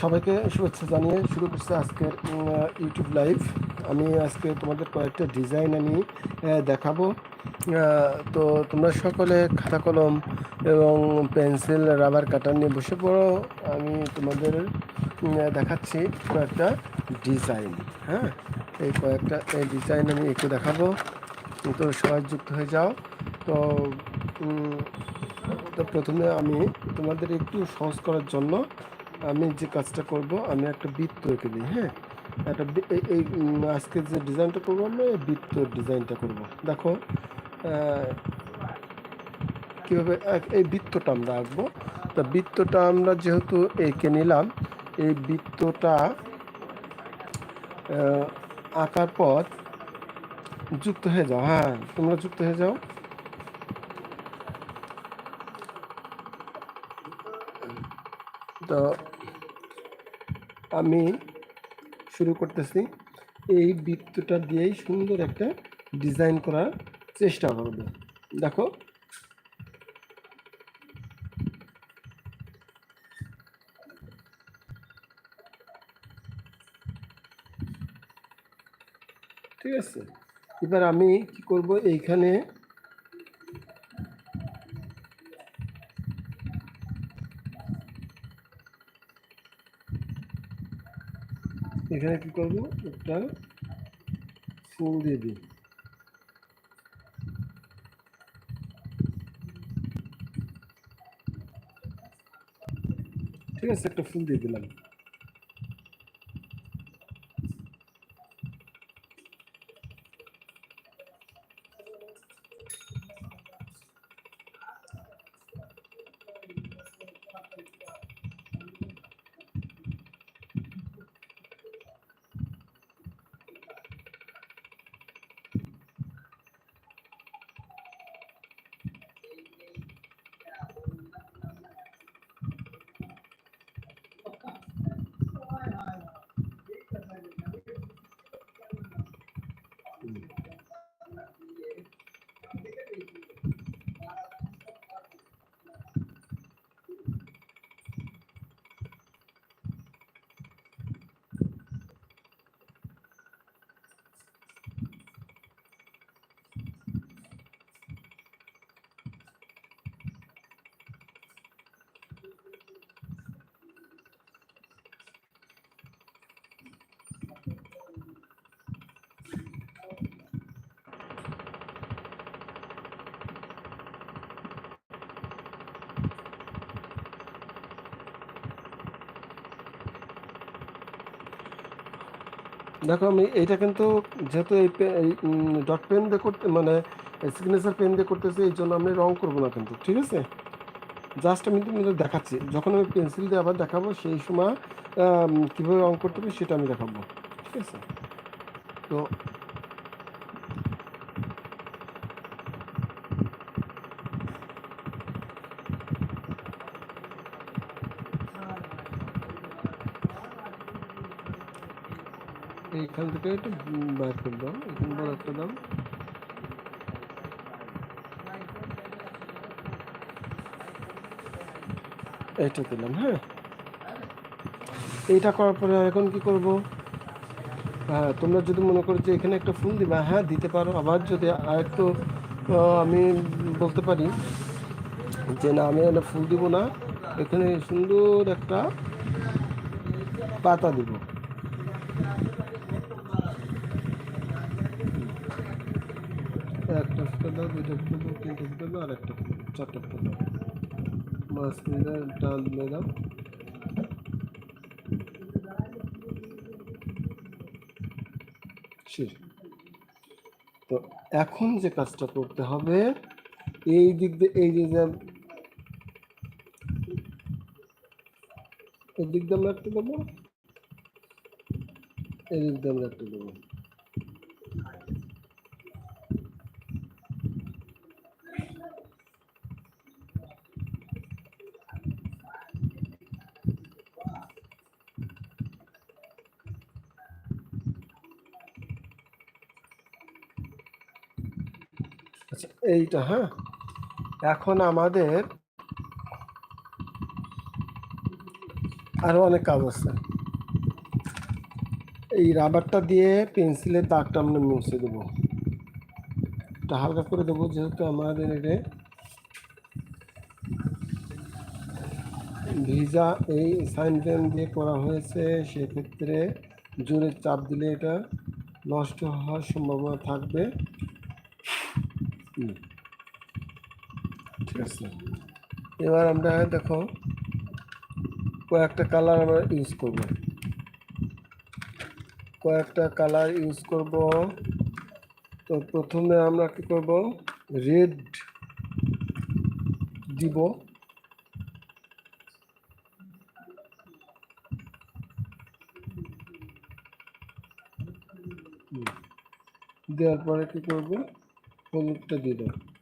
সবাইকে শুভেচ্ছা জানিয়ে শুরু করছে আজকের ইউটিউব লাইভ আমি আজকে তোমাদের কয়েকটা ডিজাইন আমি দেখাবো। তো তোমরা সকলে খাতা কলম এবং পেন্সিল, রাবার, কাটার নিয়ে বসে পড়ো। আমি তোমাদের দেখাচ্ছি কয়েকটা ডিজাইন হ্যাঁ? এই কয়েকটা, এই ডিজাইন আমি একটু দেখাবো। তো সবাই যুক্ত হয়ে যাও। তো তো প্রথমে আমি তোমাদের একটু সহজ করার জন্য আমি যে কাজটা করব, আমি একটা বৃত্ত এঁকে দিই হ্যাঁ? একটা এই- আজকে যে ডিজাইনটা করব আমরা, এই বৃত্ত ডিজাইনটা করব। দেখো কীভাবে এই বৃত্তটা আমরা আঁকবো। তা বৃত্তটা আমরা যেহেতু এঁকে নিলাম, এই বৃত্তটা আঁকার পর যুক্ত হয়ে যাও হ্যাঁ তোমরা যুক্ত হয়ে যাও। তো আমি শুরু করতেছি। এই বৃত্তটা দিয়েই সুন্দর একটা ডিজাইন করার চেষ্টা করব দেখো। ঠিক আছে। এবার আমি কি করব? এইখানে এখানে কি করব? একটা ফুল দিয়ে দিই। ঠিক আছে একটা ফুল দিয়ে দিলাম। দেখো আমি, এইটা কিন্তু যেহেতু এই ডট পেন দিয়ে করতে মানে সিগনেচার পেন দিয়ে করতেছি, এই জন্য আমি রং করব না কিন্তু, ঠিক আছে? জাস্ট আমি কিন্তু দেখাচ্ছি, যখন আমি পেন্সিল দিয়ে আবার দেখাবো, সেই সময় কীভাবে রং করতে হবে সেটা আমি দেখাবো, ঠিক আছে? তো এইখান থেকে একটু বাইর করে দাও, এখানে একটা দাও। এইটা দিলাম হ্যাঁ। এইটা করার পরে এখন কি করব? হ্যাঁ তোমরা যদি মনে করো যে এখানে একটা ফুল দিবা হ্যাঁ দিতে পারো। আবার যদি আর একটু আমি বলতে পারি যে না, আমি এটা ফুল দিব না। এখানে সুন্দর একটা পাতা দিব। একটা ফুটো দাও, দুইটা ফুটো দাও, তিনটা ফুটো দাও, আর একটা চারটা ফুটো দাও। মাঝখানে ডাল দিয়ে দাও তো এখন যে কাজটা করতে হবে, এই দিক দিয়ে, এই যে দিক দিয়ে আমরা একটা দেবো? এই দিক দিয়ে আমরা একটা দেবো। এইটা হ্যাঁ? এখন আমাদের আরও অনেক কাজ আছে। এই রাবারটা দিয়ে পেন্সিলের দাগটা আমরা মুছে দেবো। এটা হালকা করে দেবো, যেহেতু আমাদের এটা ভিজা এই সাইন পেন দিয়ে করা হয়েছে, সেক্ষেত্রে জোরে চাপ দিলে এটা নষ্ট হওয়ার সম্ভাবনা থাকবে হুম। ঠিক আছে এবার আমরা দেখো কয়েকটা কালার আমরা ইউজ করব। কয়েকটা কালার ইউজ করব। তো প্রথমে আমরা কি করব? রেড দিব। দেওয়ার পরে কি করব? হলুদটা দিয়ে দেবো।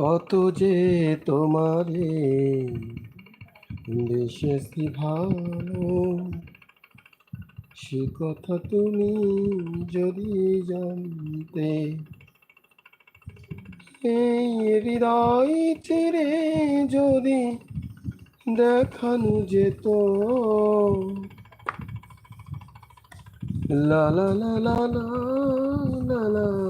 কত যে তোমারে বেশেছি ভালো সে কথা তুমি যদি জানতে, এই হৃদয় চিরে যদি দেখানো যেত। লা লা লা লা লা লা।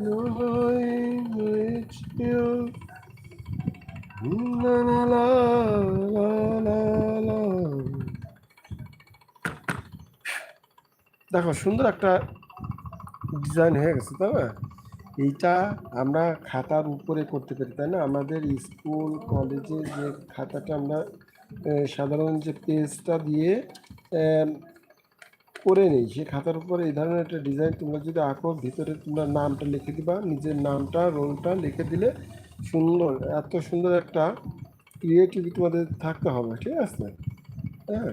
দেখো, সুন্দর একটা ডিজাইন হয়ে গেছে, তাই না? এইটা আমরা খাতার উপরে করতে পারি, তাই না? আমাদের স্কুল, কলেজে যে খাতাটা আমরা সাধারণ যে পেজটা দিয়ে করে নিই, সে খাতার উপরে এই ধরনের একটা ডিজাইন তোমরা যদি আঁকো, ভিতরে তোমরা নামটা লিখে দিবা, নিজের নামটা রোলটা লিখে দিলে সুন্দর, এত সুন্দর একটা ক্রিয়েটিভিটি তোমাদের থাকতে হবে, ঠিক আছে? হ্যাঁ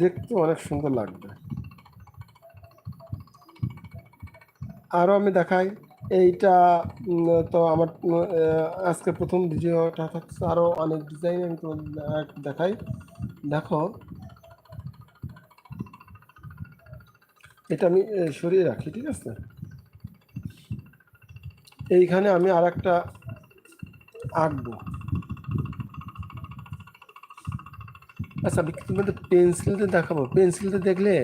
দেখতে অনেক সুন্দর লাগবে। আরও আমি দেখাই, এইটা তো আমার আজকে প্রথম ভিডিওটা থাকছে আরও অনেক ডিজাইন আমি তোমাদের দেখাই। দেখো এটা আমি সরিয়ে রাখি, ঠিক আছে? এইখানে আমি আর একটা আঁকবো। আচ্ছা আমি তোমাদের পেন্সিলতে দেখাবো। পেন্সিলতে দেখলে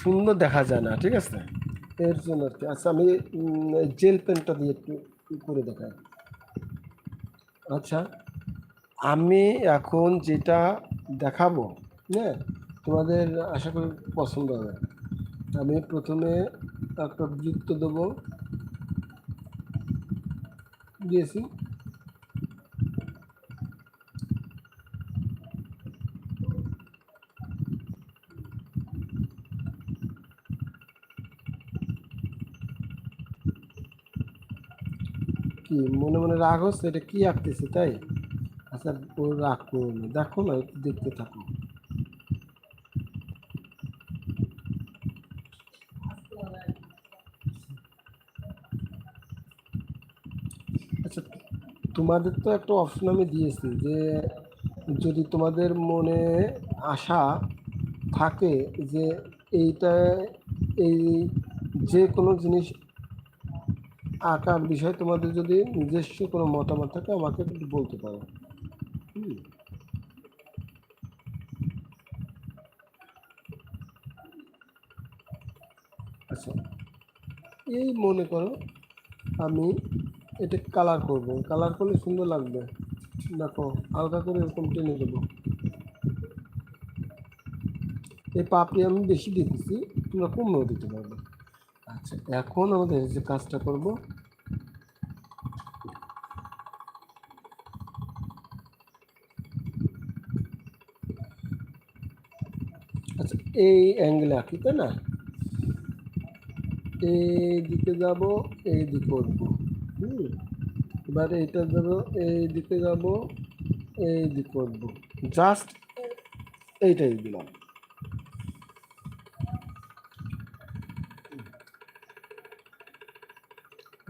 সুন্দর দেখা যায় না, ঠিক আছে? এর জন্য আর কি। আচ্ছা আমি জেল পেনটা দিয়ে একটু করে দেখাই। আচ্ছা আমি এখন যেটা দেখাবো হ্যাঁ তোমাদের আশা করি পছন্দ হবে। আমি প্রথমে একটা বৃত্ত দেবো। দিয়েছি। কি, মনে মনে রাগ হচ্ছে? এটা কি আঁকতেছে তাই? আচ্ছা ও রাগ করো দেখো না দেখতে থাকো আচ্ছা তোমাদের তো একটা অপশন আমি দিয়েছি যে, যদি তোমাদের মনে আশা থাকে যে এইটা, এই যে কোনো জিনিস আঁকার বিষয়ে তোমাদের যদি নিজস্ব কোনো মতামত থাকে, আমাকে বলতে পারো। আচ্ছা। এই মনে করো আমি এটা কালার করব। কালার করলে সুন্দর লাগবে। দেখো, হালকা করে এরকম টেনে দেবো। এই পাপড়ি আমি বেশি দিতেছি, তোমরা কমও দিতে পারবে। আচ্ছা এখন আমাদের যে কাজটা করব আচ্ছা এই অ্যাঙ্গেলে আঁকি, তাই না? এই দিকে যাব, এই দিকে উঠবো। হুম, এবারে এটা দেবো এই দিকে যাব এই দিকে উঠবো জাস্ট এইটাই দিলাম।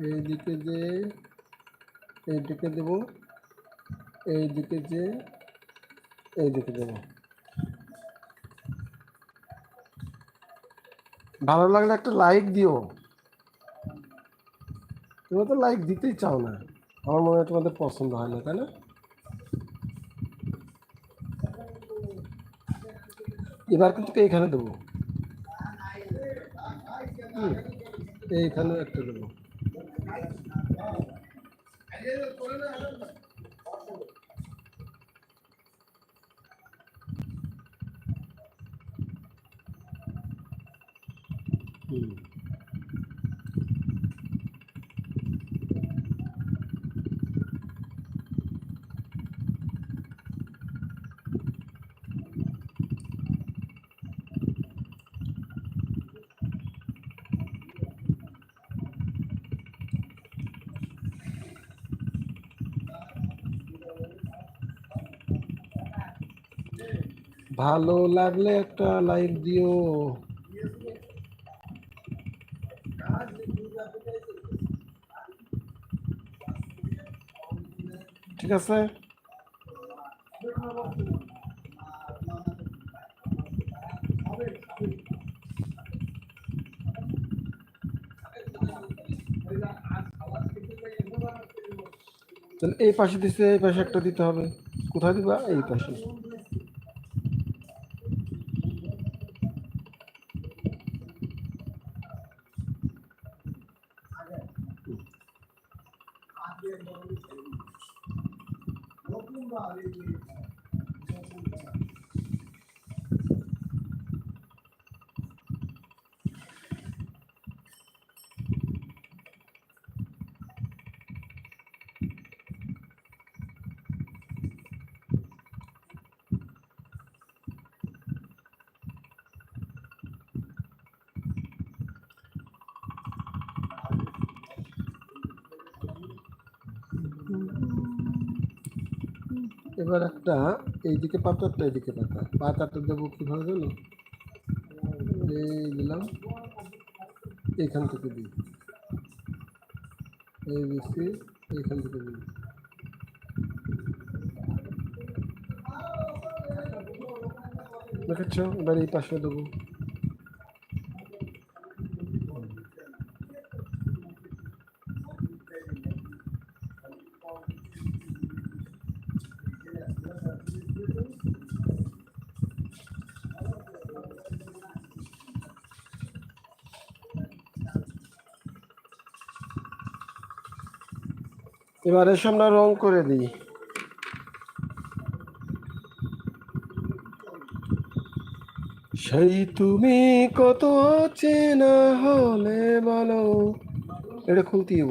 এইদিকে যে, এইদিকে দেব, এইদিকে যে, এইদিকে দেব। ভালো লাগলে একটা লাইক দিও। তোমরা তো লাইক দিতেই চাও না। আমার মনে হয় তোমাদের পছন্দ হয় না, তাই না? এবার কিন্তু এইখানে দেবো। এইখানে একটা দেবো। ভালো লাগলে একটা লাইক দিও। ঠিক আছে? তাহলে এই পাশে দিছে, এই পাশে একটা দিতে হবে। কোথায় দিবা? এই পাশে। এবার একটা এইদিকে পাতারটা এইদিকে পাতা। পাতারটা দেবো কীভাবে জানো এই দিলাম এখান থেকে দিই। এই দিচ্ছি, এইখান থেকে দিই। দেখাচ্ছ এবার এই পাশে দেবো। এবার এসে আমরা রং করে দিই। সেই তুমি কত চেনা হলে বলো। এটা খুলতেই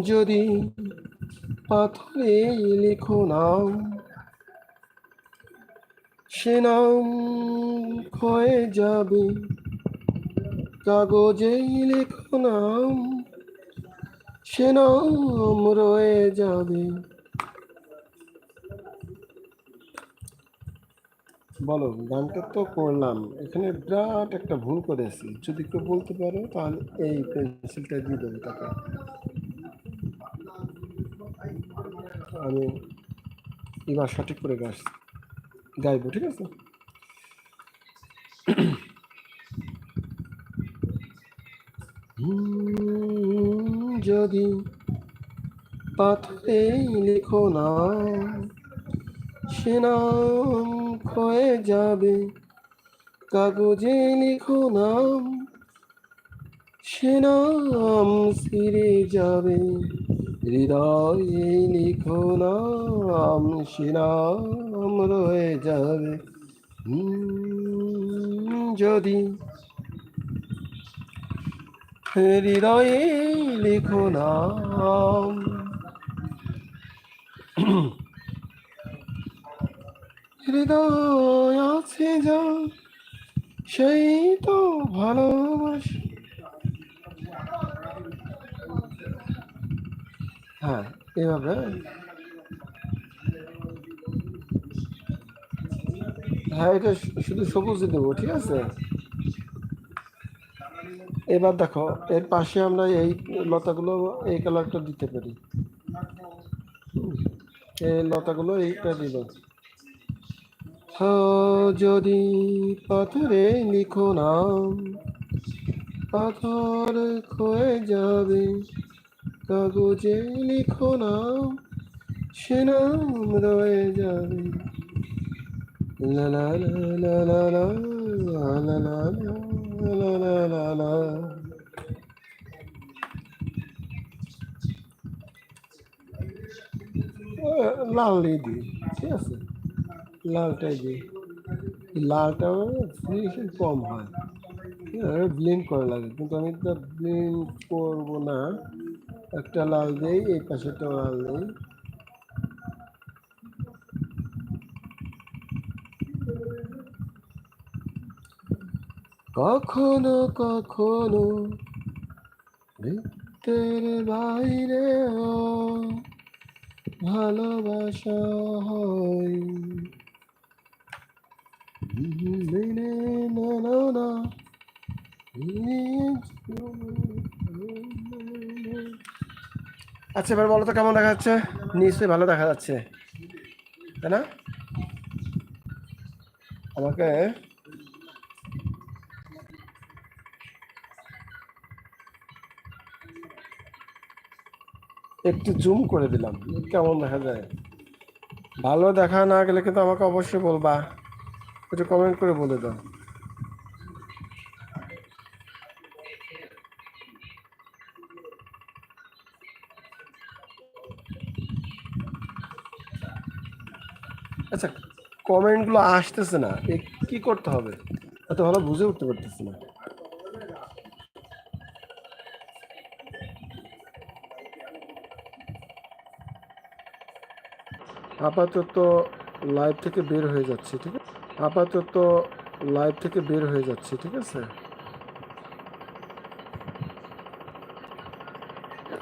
যদি পাথরে লেখো নাম সে নাম ক্ষয়ে যাবে। কাগজেই লেখো নাম সে নাম রয়ে যাবে। বলো, গানটা তো করলাম। এখানে বিরাট একটা ভুল করেছি। যদি কেউ বলতে পারো, তাহলে এই পেন্সিলটা দিয়ে দেবো তাকে। আমি এবার সঠিক করে গাছ গাইবো, ঠিক আছে? যদি পাথরে লিখো না, সে নাম ক্ষয়ে যাবে। কাগজে লিখো নাম, সে নাম ফিরে যাবে। হৃদয়ে লিখো নাম নাম রয়ে যাবে। যদি হৃদয়ে লিখো নাম হৃদয় আছে যা, সেই তো ভালোবাসি। হ্যাঁ এভাবে হ্যাঁ এটা শুধু সবুজে দেবো, ঠিক আছে? এবার দেখো, এর পাশে আমরা এই লতাগুলো, এই কালারটা দিতে পারি। এই লতাগুলো এইটা দিল যদি পাথরে লিখো নাম, পাথর ক্ষয়ে যাবে। কাগজে লিখো নাম সে নাম রয়ে যাবে লাল দিই ঠিক আছে লালটাই দিই লালটা ফিনিশিং কম হয় ব্লেন্ড করা লাগে কিন্তু আমি তো ব্লেন্ড করব না একটা লাল দেই এই পাশেটা লাল দেই। কখনো কখনো বৃত্তের বাইরে ভালোবাসা হয়। মেনে আচ্ছা এবার বলো তো কেমন দেখা যাচ্ছে? নিশ্চয়ই ভালো দেখা যাচ্ছে। তাই না? আমাকে একটু জুম করে দিলাম, কেমন দেখা যায়? ভালো দেখা না গেলে কিন্তু আমাকে অবশ্যই বলবা। একটু কমেন্ট করে বলে দাও। আচ্ছা কমেন্টগুলো আসতেছে না। কি করতে হবে? এত ভালো বুঝে উঠতে পারতেছি না। আপাতত লাইভ থেকে বের হয়ে যাচ্ছে, ঠিক আছে? আপাতত লাইভ থেকে বের হয়ে যাচ্ছে, ঠিক আছে?